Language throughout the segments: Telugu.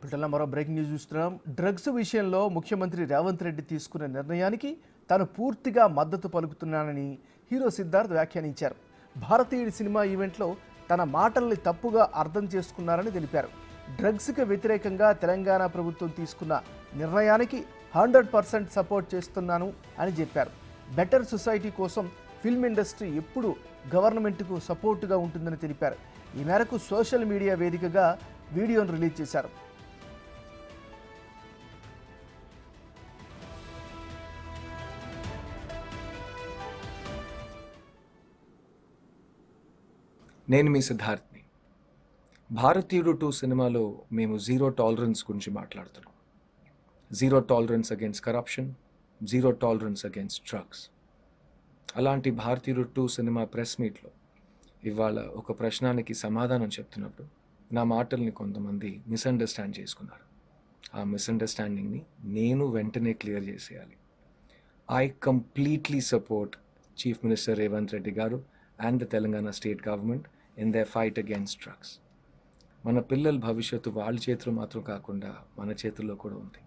ఇప్పుడల్లా మరో బ్రేకింగ్ న్యూస్ చూస్తున్నాం. డ్రగ్స్ విషయంలో ముఖ్యమంత్రి రేవంత్ రెడ్డి తీసుకున్న నిర్ణయానికి తాను పూర్తిగా మద్దతు పలుకుతున్నానని హీరో సిద్ధార్థ్ వ్యాఖ్యానించారు. భారతీయుడి సినిమా ఈవెంట్లో తన మాటల్ని తప్పుగా అర్థం చేసుకున్నారని తెలిపారు. డ్రగ్స్కి వ్యతిరేకంగా తెలంగాణ ప్రభుత్వం తీసుకున్న నిర్ణయానికి హండ్రెడ్ పర్సెంట్ సపోర్ట్ చేస్తున్నాను అని చెప్పారు. బెటర్ సొసైటీ కోసం ఫిల్మ్ ఇండస్ట్రీ ఎప్పుడు గవర్నమెంట్కు సపోర్టుగా ఉంటుందని తెలిపారు. ఈ మేరకు సోషల్ మీడియా వేదికగా వీడియోను రిలీజ్ చేశారు. నేను మీ సిద్ధార్థ్ని. భారతీయుడు టూ సినిమాలో మేము జీరో టాలరెన్స్ గురించి మాట్లాడుతున్నాం. Zero tolerance against corruption zero tolerance against drugs అలాంటి భారతీయుడు టూ సినిమా ప్రెస్ మీట్లో ఇవాళ ఒక ప్రశ్నానికి సమాధానం చెప్తున్నప్పుడు నా మాటల్ని కొంతమంది మిస్అండర్స్టాండ్ చేసుకున్నారు. ఆ మిస్అండర్స్టాండింగ్ని నేను వెంటనే క్లియర్ చేసేయాలి. I completely support chief minister Revanth Reddy garu. And the Telangana state government in the fight against drugs మన పిల్లల భవిష్యత్తు వాళ్ళ చేతిలో మాత్రం కాకుండా మన చేతుల్లో కూడా ఉంది.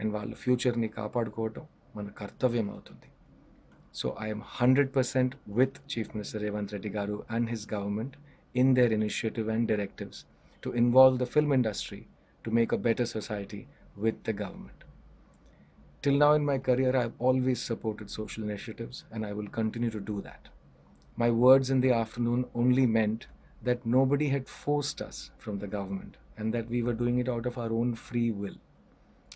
అండ్ వాళ్ళ ఫ్యూచర్ని కాపాడుకోవటం మన కర్తవ్యం అవుతుంది. So I'm hundred percent with chief minister Revanth Reddy garu and his government in their initiative and directives to involve the film industry to make a better society with the government Till now in my career, I've always supported social initiatives and I will continue to do that. My words in the afternoon only meant that nobody had forced us from the government and that we were doing it out of our own free will.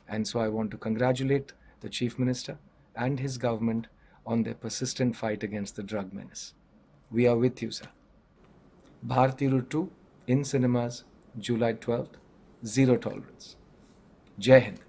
And so I want to congratulate the Chief Minister and his government on their persistent fight against the drug menace. We are with you, sir. Bharatiru 2 in cinemas, July 12th, zero tolerance. Jai Hind.